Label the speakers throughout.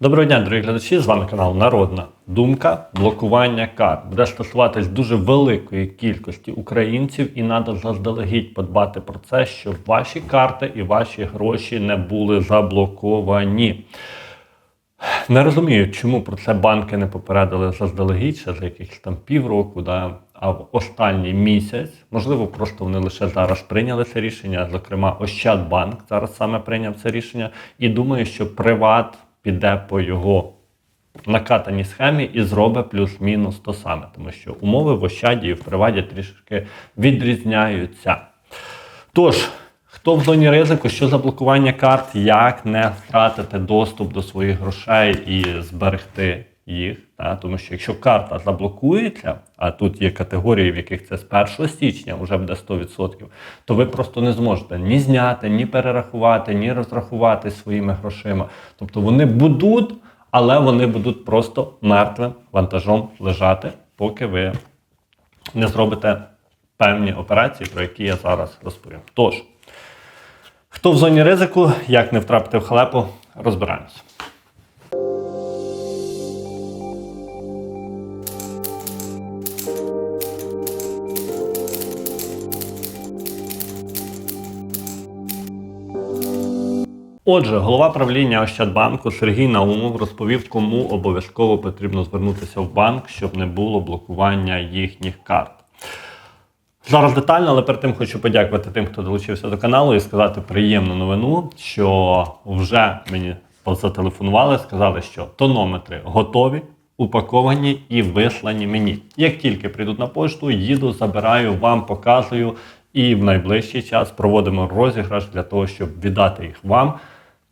Speaker 1: Доброго дня, дорогі глядачі! З вами канал Народна Думка. Блокування карт буде стосуватись дуже великої кількості українців, і треба заздалегідь подбати про це, щоб ваші карти і ваші гроші не були заблоковані. Не розумію, чому про це банки не попередили заздалегідь, ще за якихось там півроку, да, а в останній місяць. Можливо, просто вони лише зараз прийняли це рішення. Зокрема, Ощадбанк зараз саме прийняв це рішення. І думаю, що Приват піде по його накатаній схемі і зробить плюс-мінус то саме, тому що умови в Ощаді і в приваді трішки відрізняються. Тож, хто в зоні ризику, що за блокування карт, як не втратити доступ до своїх грошей і зберегти їх. Та? Тому що якщо карта заблокується, а тут є категорії, в яких це з 1 січня вже буде 100%, то ви просто не зможете ні зняти, ні перерахувати, ні розрахувати своїми грошима. Тобто вони будуть, але вони будуть просто мертвим вантажом лежати, поки ви не зробите певні операції, про які я зараз розповім. Тож, хто в зоні ризику, як не втрапити в халепу, розбираємося. Отже, голова правління Ощадбанку Сергій Наумов розповів, кому обов'язково потрібно звернутися в банк, щоб не було блокування їхніх карт. Зараз детально, але перед тим хочу подякувати тим, хто долучився до каналу, і сказати приємну новину, що вже мені зателефонували, сказали, що тонометри готові, упаковані і вислані мені. Як тільки прийдуть на пошту, їду, забираю, вам показую. І в найближчий час проводимо розіграш для того, щоб віддати їх вам.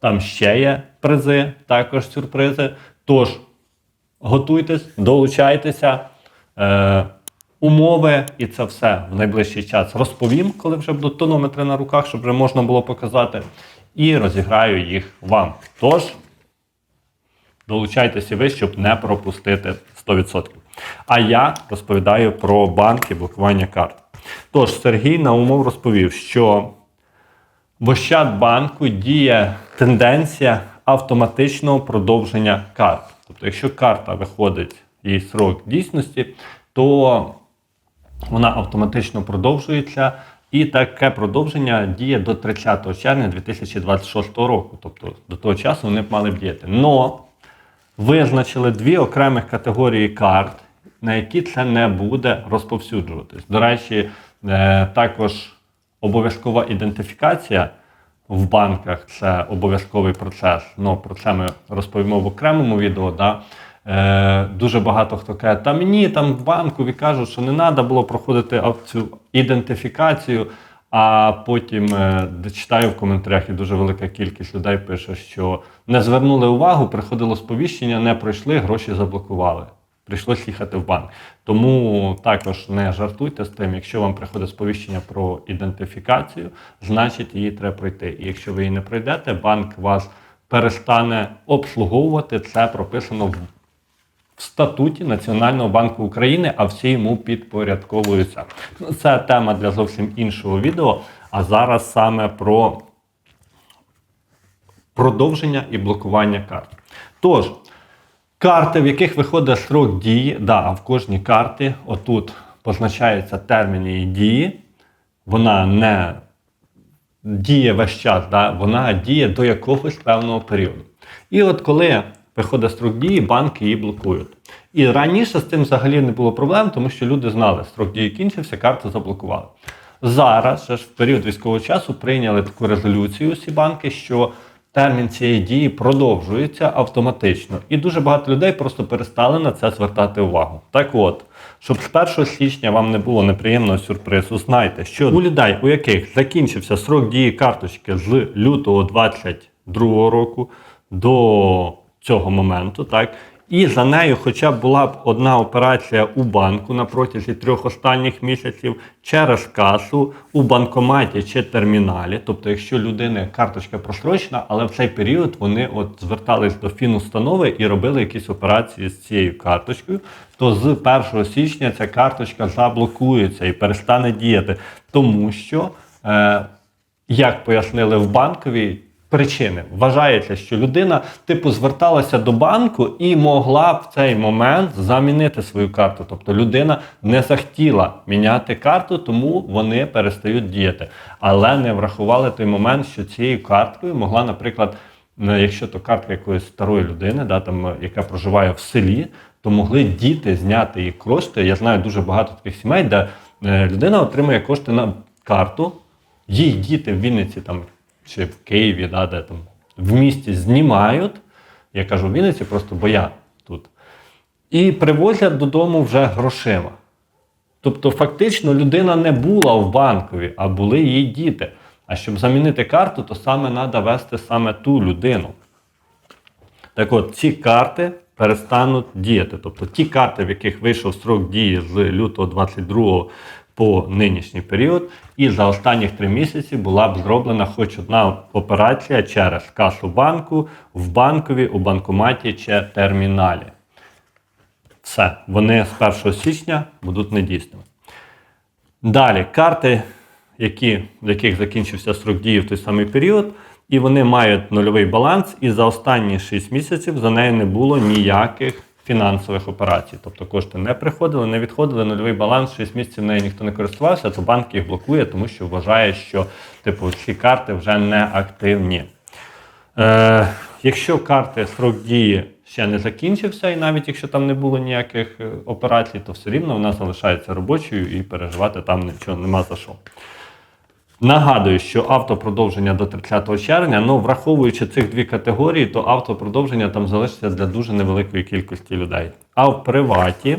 Speaker 1: Там ще є призи, також сюрпризи. Тож готуйтесь, долучайтеся. Е, умови і це все в найближчий час розповім, коли вже будуть тонометри на руках, щоб вже можна було показати. І розіграю їх вам. Тож долучайтеся ви, щоб не пропустити 100%. А я розповідаю про банки блокування карт. Тож, Сергій Наумов розповів, що в Ощадбанку діє тенденція автоматичного продовження карт. Тобто, якщо карта виходить її срок дійсності, то вона автоматично продовжується. І таке продовження діє до 30 червня 2026 року. Тобто до того часу вони б мали б діяти. Но визначили дві окремих категорії карт, на які це не буде розповсюджуватись. До речі, е, також обов'язкова ідентифікація в банках це обов'язковий процес. Ну, про це ми розповімо в окремому відео. Да? Е, дуже багато хто каже, та мені там в банку кажуть, що не треба було проходити цю ідентифікацію. А потім е, читаю в коментарях, і дуже велика кількість людей пише, що не звернули увагу, приходило сповіщення, не пройшли, гроші заблокували. Прийшлось їхати в банк. Тому також не жартуйте з тим, якщо вам приходить сповіщення про ідентифікацію, значить її треба пройти. І якщо ви її не пройдете, банк вас перестане обслуговувати. Це прописано в в статуті Національного банку України, а всі йому підпорядковуються. Ну, Це тема для зовсім іншого відео. А зараз саме про продовження і блокування карт. Тож, карти, в яких виходить срок дії, да, а в кожній карті отут позначається термін її дії, вона не діє весь час, да? вона діє до якогось певного періоду. І от коли виходить строк дії, банки її блокують. І раніше з цим взагалі не було проблем, тому що люди знали, строк дії кінчився, карту заблокували. Зараз, ж в період військового часу, прийняли таку резолюцію всі банки, що термін цієї дії продовжується автоматично. І дуже багато людей просто перестали на це звертати увагу. Так от, щоб з 1 січня вам не було неприємного сюрпризу, знайте, що у людей, у яких закінчився срок дії карточки з лютого 2022 року до цього моменту, так. І за нею, хоча б була б одна операція у банку на протязі трьох останніх місяців через касу у банкоматі чи терміналі. Тобто, якщо людини карточка просрочена, але в цей період вони от звертались до фінустанови і робили якісь операції з цією карточкою, то з 1 січня ця карточка заблокується і перестане діяти, тому що. Е, як пояснили в банковій, причини. Вважається, що людина, типу, зверталася до банку і могла в цей момент замінити свою карту. Тобто людина не захотіла міняти карту, тому вони перестають діяти. Але не врахували той момент, що цією карткою могла, наприклад, е, якщо то картка якоїсь старої людини, да, там, е, яка проживає в селі, то могли діти зняти її кошти. Я знаю дуже багато таких сімей, де е, людина отримує кошти на карту, її діти в Вінниці там, чи в Києві, да, де там в місті знімають. Я кажу в Вінниці, просто бо я тут. І привозять додому вже грошима. Тобто, фактично, людина не була в банкові, а були її діти. А щоб замінити карту, то саме треба вести саме ту людину. Так от, ці карти перестануть діяти. Тобто ті карти, в яких вийшов строк дії з лютого 22 по нинішній період, і за останніх три місяці була б зроблена хоч одна операція через касу банку, в банкові, у банкоматі чи терміналі. Все, вони з 1 січня будуть недійсними. Далі, карти, які, в яких закінчився срок дії в той самий період, і вони мають нульовий баланс, і за останні 6 місяців за нею не було ніяких фінансових операцій. Тобто кошти не приходили, не відходили, нульовий баланс, 6 місяців нею ніхто не користувався, то банк їх блокує, тому що вважає, що типу, ці карти вже не активні. Е, якщо карти срок дії ще не закінчився, і навіть якщо там не було ніяких е, операцій, то все рівно вона залишається робочою і переживати там нічого нема за що. Нагадую, що автопродовження до 30 червня, ну враховуючи цих дві категорії, то автопродовження там залишиться для дуже невеликої кількості людей. А в приваті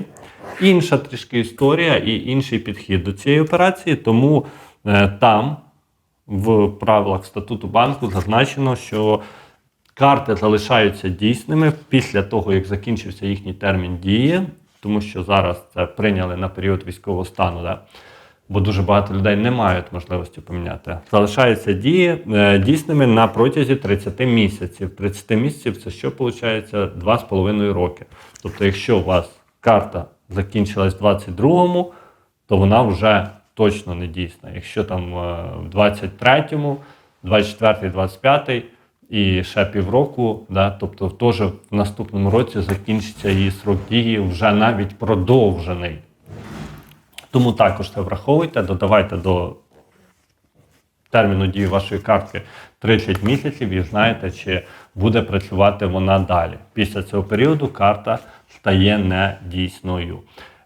Speaker 1: інша трішки історія і інший підхід до цієї операції, тому е, там в правилах статуту банку зазначено, що карти залишаються дійсними після того, як закінчився їхній термін дії, тому що зараз це прийняли на період військового стану. Да? Бо дуже багато людей не мають можливості поміняти. Залишаються дії е, дійсними на протязі 30 місяців. 30 місяців це що виходить? 2,5 роки. Тобто, якщо у вас карта закінчилась в 22-му, то вона вже точно не дійсна. Якщо там е, в 23-му, 24-й, 25-й і ще півроку, да, тобто теж в наступному році закінчиться її срок дії вже навіть продовжений. Тому також це враховуйте, додавайте до терміну дії вашої картки 30 місяців і знаєте, чи буде працювати вона далі. Після цього періоду карта стає недійсною.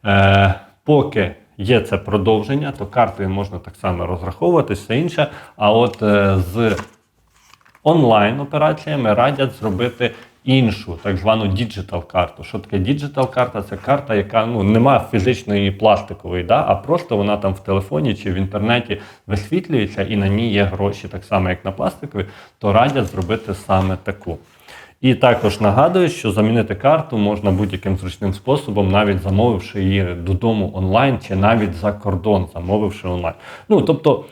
Speaker 1: Е, поки є це продовження, то картою можна так само розраховувати, все інше. А от е, з онлайн-операціями радять зробити іншу, так звану діджитал карту. Що таке діджитал карта? Це карта, яка ну нема фізичної пластикової, да? а просто вона там в телефоні чи в інтернеті висвітлюється і на ній є гроші, так само як на пластиковій, то радять зробити саме таку. І також нагадую, що замінити карту можна будь-яким зручним способом, навіть замовивши її додому онлайн, чи навіть за кордон, замовивши онлайн. Ну тобто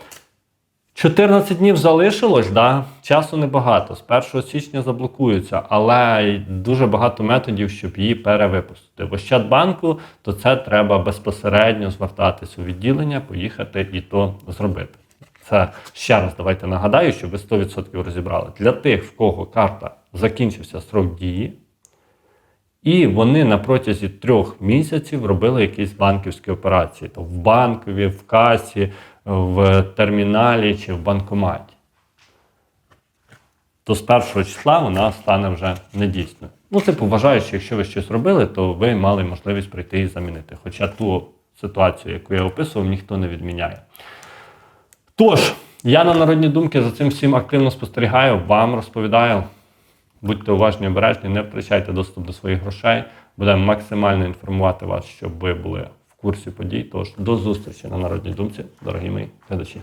Speaker 1: 14 днів залишилось, да? часу небагато. З 1 січня заблокуються, але дуже багато методів, щоб її перевипустити. В Ощадбанку то це треба безпосередньо звертатись у відділення, поїхати і то зробити. Це ще раз давайте нагадаю, щоб ви 100% розібрали. Для тих, в кого карта закінчився срок дії, і вони на протязі трьох місяців робили якісь банківські операції. То в банкові, в касі, в терміналі чи в банкоматі. То з першого числа вона стане вже недійсною. Ну, типу, вважаю, що якщо ви щось робили, то ви мали можливість прийти і замінити. Хоча ту ситуацію, яку я описував, ніхто не відміняє. Тож, я на народні думки за цим всім активно спостерігаю, вам розповідаю. Будьте уважні, обережні, не втрачайте доступ до своїх грошей. Будемо максимально інформувати вас, щоб ви були в курсі подій. Тож до зустрічі на народній думці, дорогі мої глядачі.